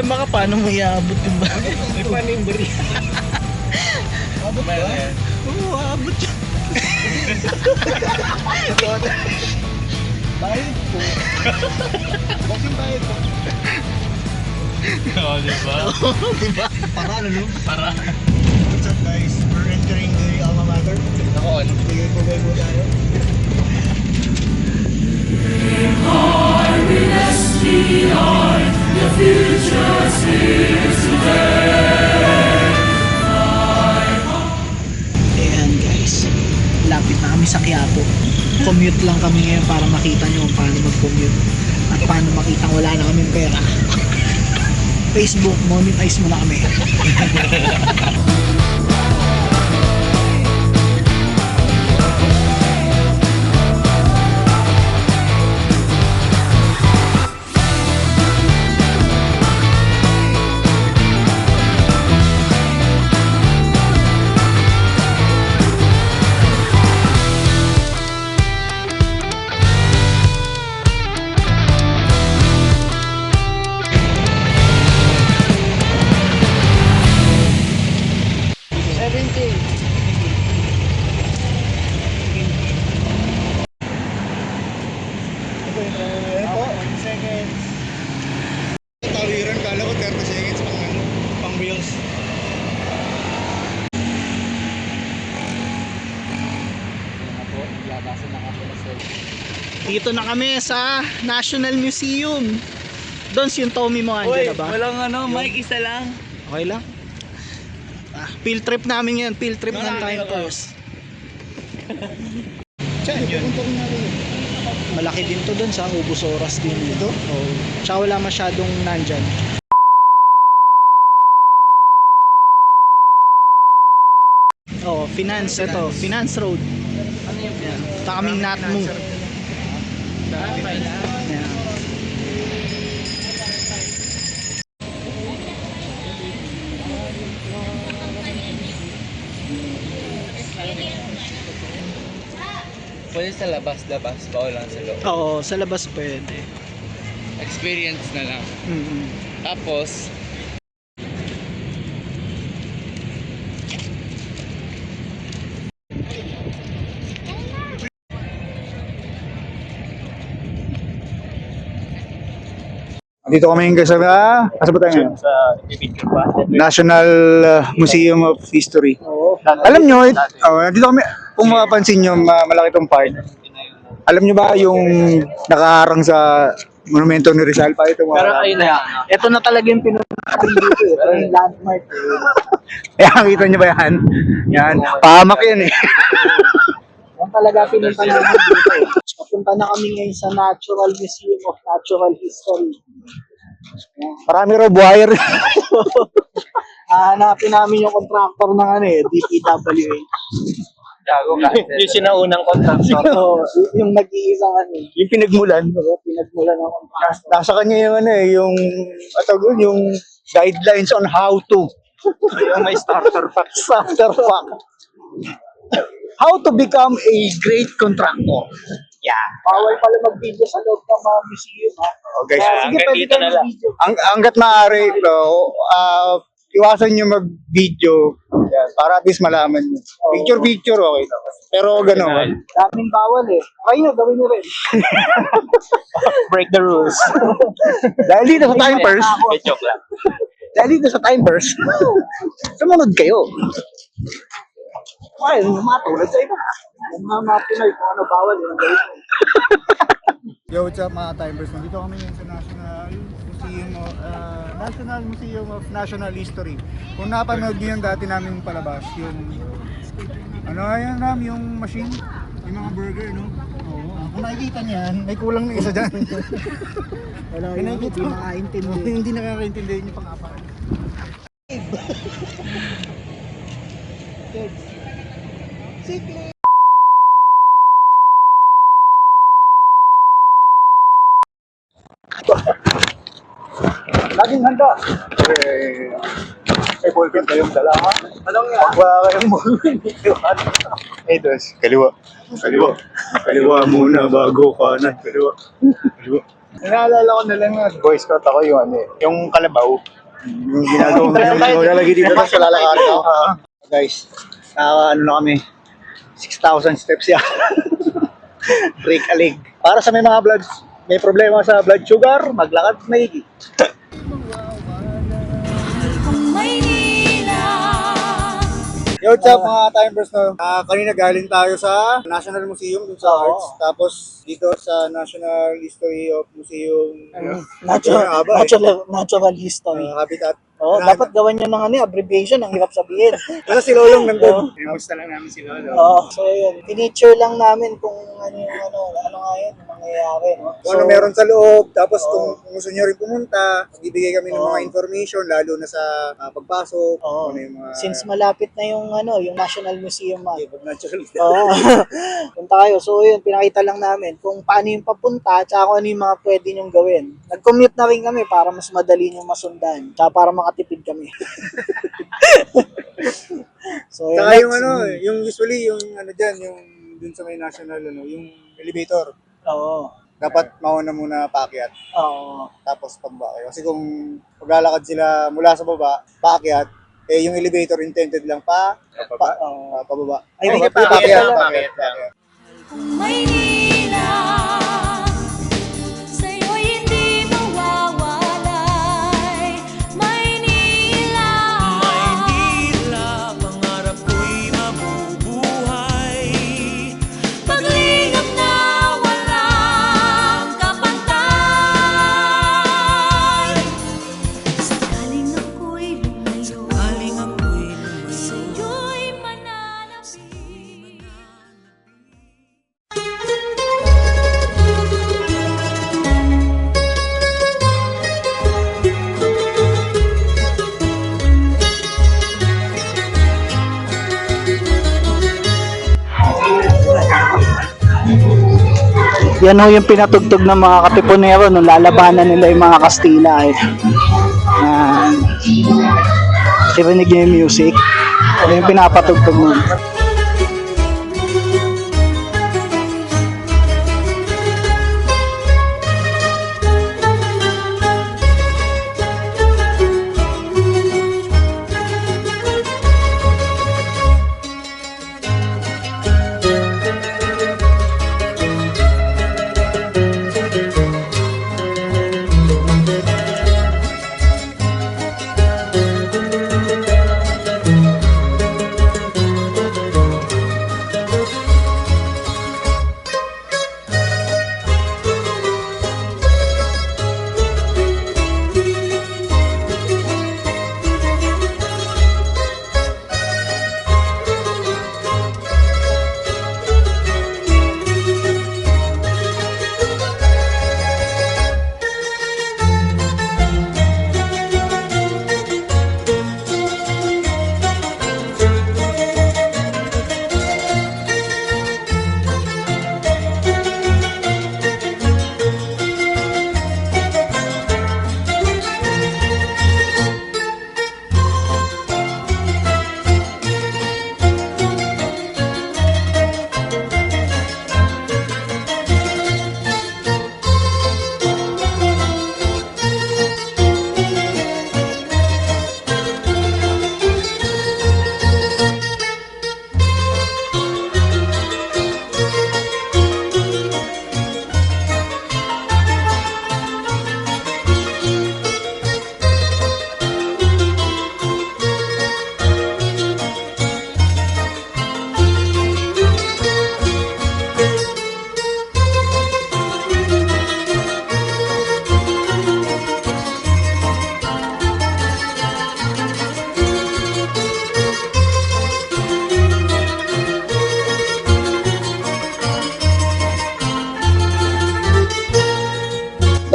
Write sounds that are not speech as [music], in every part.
Problema ka, paano mo iabot yung ba? Ay, paano yung bari? Abot ba? Oo, abot yun. Bayad po. Bakit bayad po? Oo, di ba? diba? Para ano? Para. What's up guys? We're entering the alma mater. Ako, ano? Bigay po kayo po tayo. Ayan guys, lapit kami sa Quiapo. Commute lang kami ngayon para makita nyo kung paano mag-commute. At paano makita wala na kami pera. [laughs] Facebook, monetize mo na kami. [laughs] Dito na kami sa National Museum. Dons yung Tommy mo, andyan na ba? walang ano, mic, isa lang. Okay lang. Ah, field trip namin yan, field trip ng Time Force. Diyan, [laughs] yun. Malaki din to dun sa ubus oras din. Ito? Oo. Tsaka wala masyadong nandyan. Oh, finance ito, finance road. Ano yun? Yan. Ito kaming not move. Yan. Pwede sa labas-labas, bawal lang sa loob. Oo, sa labas pwede. Experience na lang. Mm-mm. Tapos, Dito kami ngayon sa, ah, asa ba tayo ngayon? sa pa. National uh, Museum of History. Oo. Alam nyo, it, oh, dito kami, kung mapapansin nyo, ma- malaki tong part. Alam nyo ba yung nakaharang sa monumento ni Rizal pa ito? Pero ayun na, ito na talaga yung pinuntahan dito. eh. Ito yung landmark. eh. [laughs] Kaya kita nyo ba yan? Yan, pahamak yan eh. [laughs] Yan talaga pinunta namin dito. Papunta na kami ngayon sa Natural Museum of Natural History. Marami raw buhaya rin. [laughs] Hahanapin namin yung contractor ng ano eh, DPWH. Gago ka. [laughs] yung sinaunang contractor. [laughs] So, y- yung nag-iisang ano, eh, yung pinagmulan. yung pinagmula ng contractor. Nasa kanya yung ano eh, yung, ato yung guidelines on how to. yung may starter pack. Starter pack. How to become a great contractor. Yeah. Bawal pala mag-video sa loob ng mga museum ha. Okay, Kaya, so sige, hanggang pwede dito na lang. ang hanggat maaari, bro, ah, iwasan nyo mag-video yan, para at least malaman nyo. Picture, picture, okay. Pero gano'n. Daming bawal eh. Kayo, gawin nyo rin. [laughs] Break the rules. [laughs] Dahil dito sa time first, May joke lang. dahil dito sa time first, sumunod kayo. Ay, matulad sa iba. Pinoy, kung ano bawal, yung gawin. Yo, what's up mga timers? Nandito kami ngayon sa National Museum of, uh, National Museum of National History. Kung napanood niyo yung dati namin palabas, yung ano yan ram, yung machine, yung mga burger, no? Oo. Ah, kung nakikita niyo yan, may kulang na isa dyan. [laughs] Wala nakikita hindi makaintindi. [laughs] hindi nakakaintindihan yung pang-apat. [laughs] Laging handa. Eh, may ballpen kayong dala ha? Anong yan? Wala kayong ballpen. Eh, dos. Kaliwa. Kaliwa. Kaliwa muna bago kanan. Kaliwa. Kaliwa. Naalala ko na lang na Boy Scout ako yung ano eh, yung kalabaw. Yung ginagawa mo lalagay dito tapos lalakarin ako. Guys, naka ano na kami, 6,000 steps yan. [laughs] Break a leg. Para sa may mga blood, may problema sa blood sugar, maglakad maigi. Yo, what's up mga timers no? Ah, kanina galing tayo sa National Museum dun sa Arts. Tapos dito sa National History of Museum ano, Natural, ano eh? natural, natural history. Ah, Habitat. Oo, Na- dapat gawan nyo ng ano, eh, abbreviation, ang hirap sabihin. [laughs] Basta si Lolong nandun. Pinusta lang namin si Lolo. Oo, so yun. Pinicture lang namin kung ano yung ano, ano nga yun, yung mangyayari. No? Kung ano meron sa loob. Tapos kung, kung gusto nyo rin pumunta, magbibigay kami ng Oo. mga information lalo na sa ah, pagpasok. Oo. Ano yung mga... Since malapit na yung ano, yung National Museum Month. Pag natural. Oo. [laughs] [laughs] Punta kayo. So yun, pinakita lang namin kung paano yung papunta at kung ano yung mga pwede nyong gawin. Nag-commute na rin kami para mas madali nyong masundan. Tsaka para makatipid kami. [laughs] so, yun, Saka yung ano, yung usually yung ano dyan, yung dun sa may national ano, yung elevator. Oo. Dapat mauna muna paakyat. Oo. tapos pababa kayo. Kasi kung maglalakad sila mula sa baba, paakyat, eh yung elevator intended lang pa, pa, Oo. ah, pababa. Ay, Ay, hindi, paakyat, paakyat paakyat, paakyat. Maynila Sa'yo'y Yan ho yung pinatugtog ng mga katipunero nung lalabanan nila yung mga Kastila eh. Yan. Kirinig niyo yung music. Ano yung pinapatugtog nun?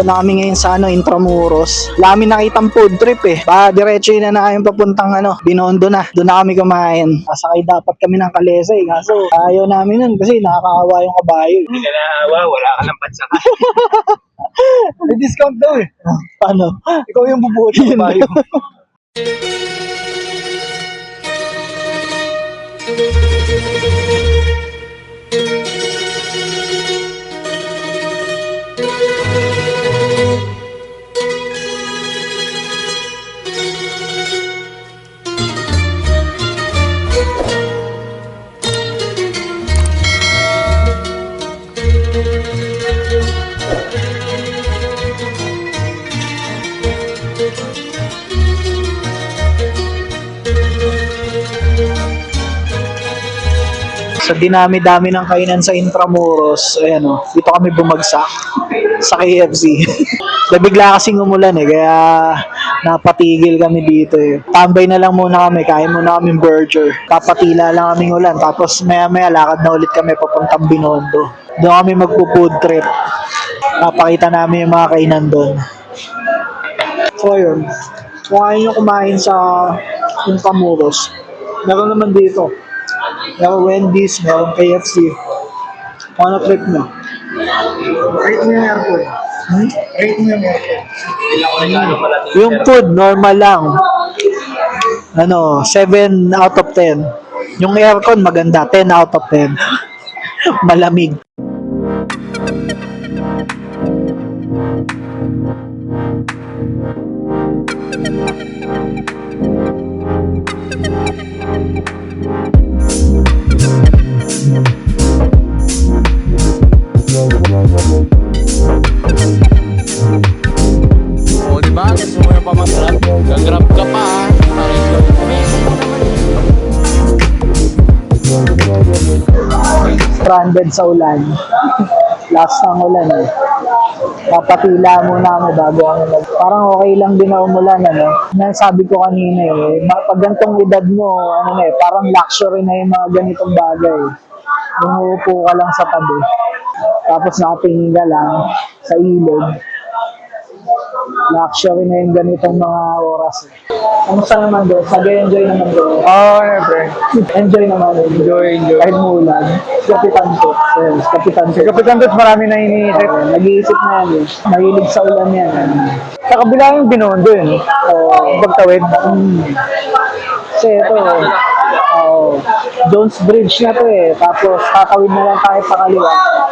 Na kami ngayon sa ano, Intramuros. Wala kami nakitang food trip eh. Pa, diretso yun na namin papuntang ano, Binondo na. Doon na kami kumain. Pasakay dapat kami ng kalesa eh. Kaso ayaw namin nun kasi nakakaawa yung kabayo. eh. Hindi ka naawa, wala ka ng pansaka. [laughs] May discount daw eh. Paano? Ikaw yung bubuot ng kabayo. [laughs] [laughs] sa dinami-dami ng kainan sa Intramuros, ayan o, dito kami bumagsak sa KFC. [laughs] Nabigla kasing umulan eh, kaya napatigil kami dito eh. Tambay na lang muna kami, kain muna kami burger. Papatila lang kaming ulan, tapos maya maya lakad na ulit kami papuntang Binondo. Doon kami magpo-food trip. Papakita namin yung mga kainan doon. So ayun, kung kumain sa Intramuros, meron naman dito. Meron Wendy's, meron KFC. Ano trip nyo? Rate mo yung airport. Hmm? Rate mo yung airport. Yung food, normal lang. Ano, 7 out of 10. Yung aircon, maganda, 10 out of 10. [laughs] Malamig. Stranded sa ulan. Last ng ulan eh. Papatila muna kami bago kami mag... Parang okay lang din na umulan, ano. Nasabi ko kanina eh, pag gantong edad mo, ano na eh, parang luxury na yung mga ganitong bagay. Yung ka lang sa tabi. Tapos nakatingin ka lang sa ilog. Luxury na yung ganitong mga oras. Kamusta naman doon? Sabi-enjoy naman doon. Oh, never. Enjoy naman. Enjoy, enjoy. Kahit muulan. Kapitan ko. Yes, kapitan ko. Si Kapitan Tots marami na iniisip. Oo, nag-iisip na yan eh. Mahilig sa ulan yan. eh. Sa kabila yung binondo yun. Oo. Pagtawid. Mm. Kasi ito, oh, Jones Bridge na to eh. Tapos tatawid na lang tayo pa kaliwa.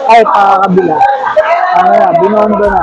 Ay, pa kabila. Ano na, binondo na.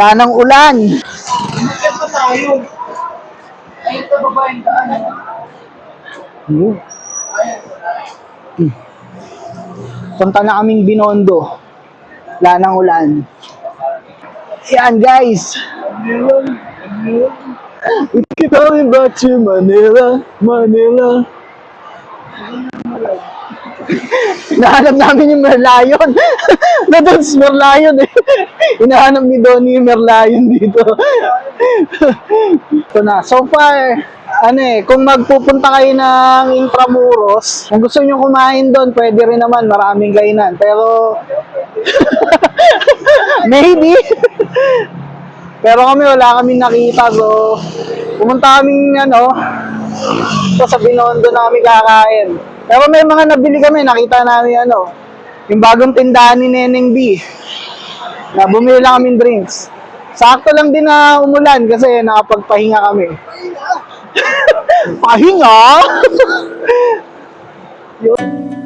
Wala ng ulan. Ayun. Hmm. Punta na kaming Binondo. Wala ng ulan. Yan guys. Keep coming back to Manila, Manila. [laughs] Hinahanap namin yung Merlion. [laughs] na doon si Merlion eh. [laughs] Hinahanap ni Donnie yung Merlion dito. Ito na. So far, ano eh, kung magpupunta kayo ng Intramuros, kung gusto nyo kumain doon, pwede rin naman, maraming kainan. Pero, maybe. Pero kami, wala kami nakita. So, pumunta kaming, ano, so sa Binondo na kami kakain. Pero may mga nabili kami, nakita namin, ano, yung bagong tindahan ni Neneng B. Na bumili lang kami drinks. Sakto lang din na umulan kasi nakapagpahinga kami. [laughs] Pahinga? [laughs] Ano,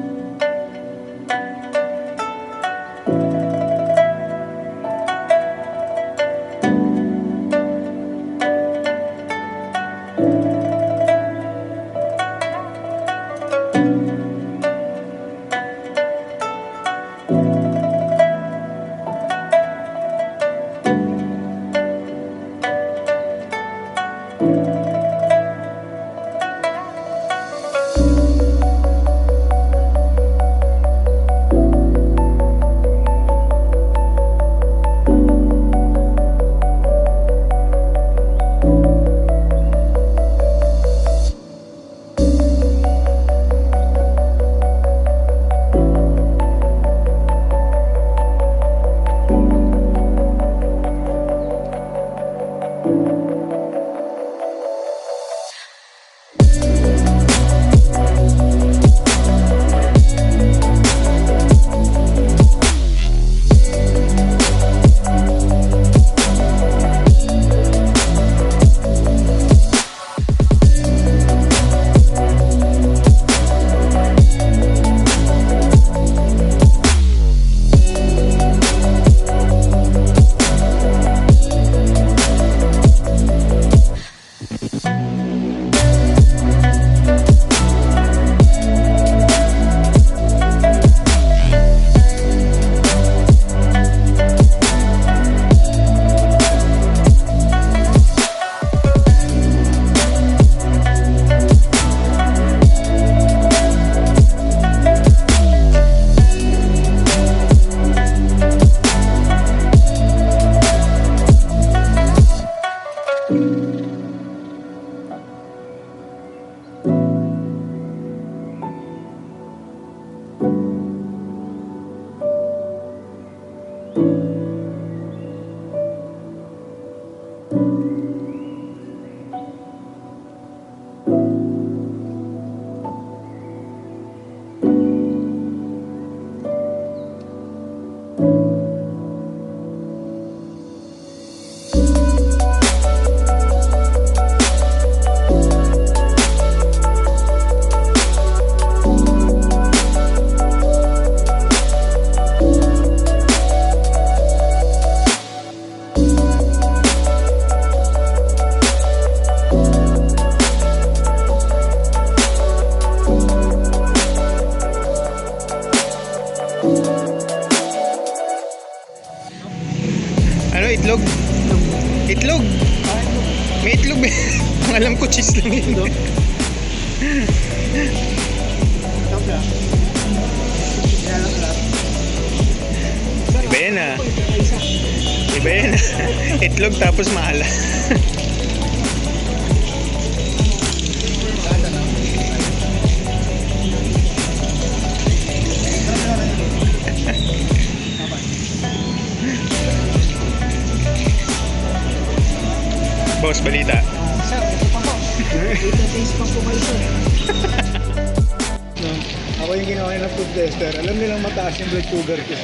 tester. Alam nilang mataas yung blood sugar ko.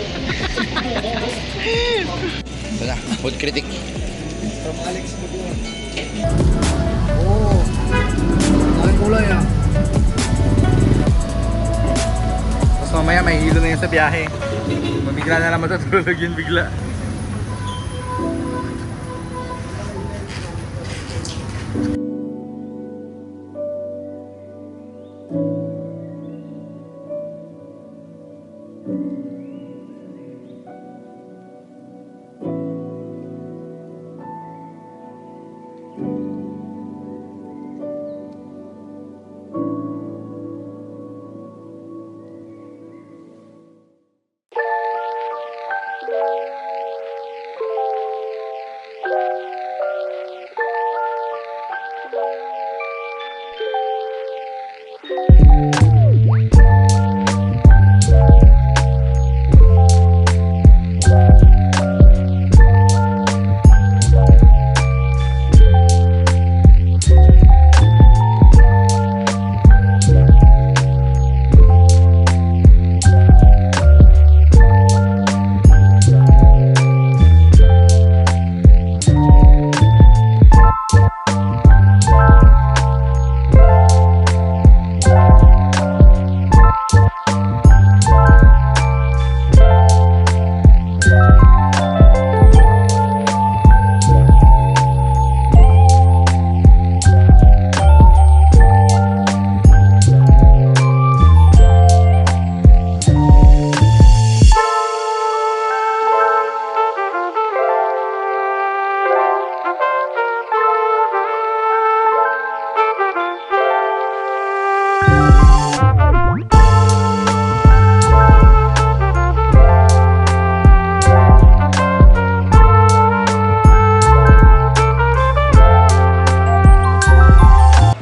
Ito na, food critic. From Alex Buduan. Oo. Ang kulay ah. Tapos mamaya may hilo na yun sa biyahe. Mabigla na lang matutulog yun bigla.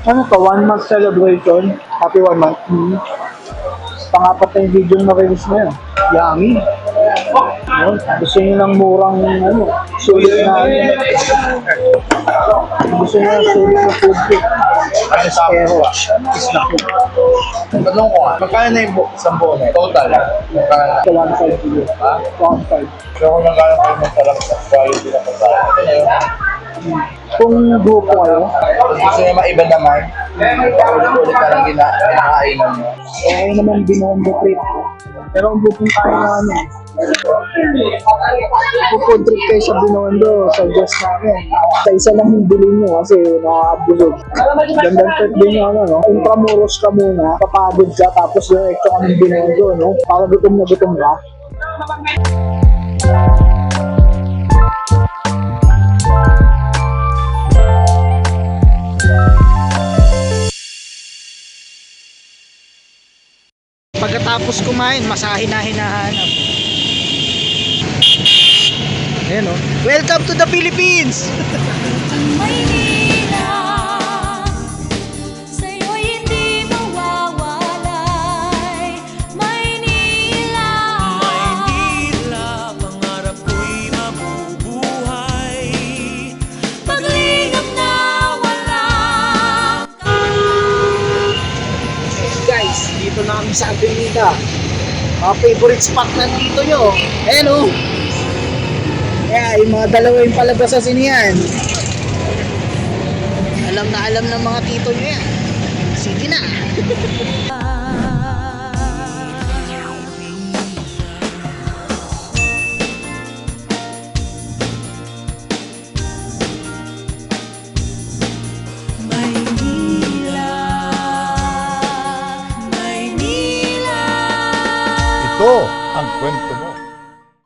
To, one month celebration. Happy one month. Hmm. Pangapat na yung video na release na yun. Yummy. Yun. Gusto nyo ng murang, ano, sulit na, ano. Gusto nyo ng sulit na food kit. Pero, is na food. Tanong ko nga, magkano na yung bu- isang na yun? Total, magkano na? Sa one five kilo. Ha? One five. So kung magkano kayo ng talaga sa quality na yun. Kung grupo Kung gusto niya maiba naman, paulit-ulit na lang kinakainan niyo. okay naman binombo trip. Pero kung pupunta tayo na ano, kung trip kayo sa Binondo, suggest namin. Sa isa lang yung bilhin nyo kasi nakakabulog. Gandang trip din yung ano, no? Intramuros ka muna, papagod ka, tapos diretso ka ng Binondo, no? Para gutom na gutom ka. Pagkatapos kumain, masahin na hinahanap. Ayan o. Welcome to the Philippines! [laughs] Avenida. Mga favorite spot na dito nyo. Ayan o. Kaya yung mga dalawa yung palabas sa sinihan. Alam na alam ng mga tito nyo yan. Sige na. [laughs]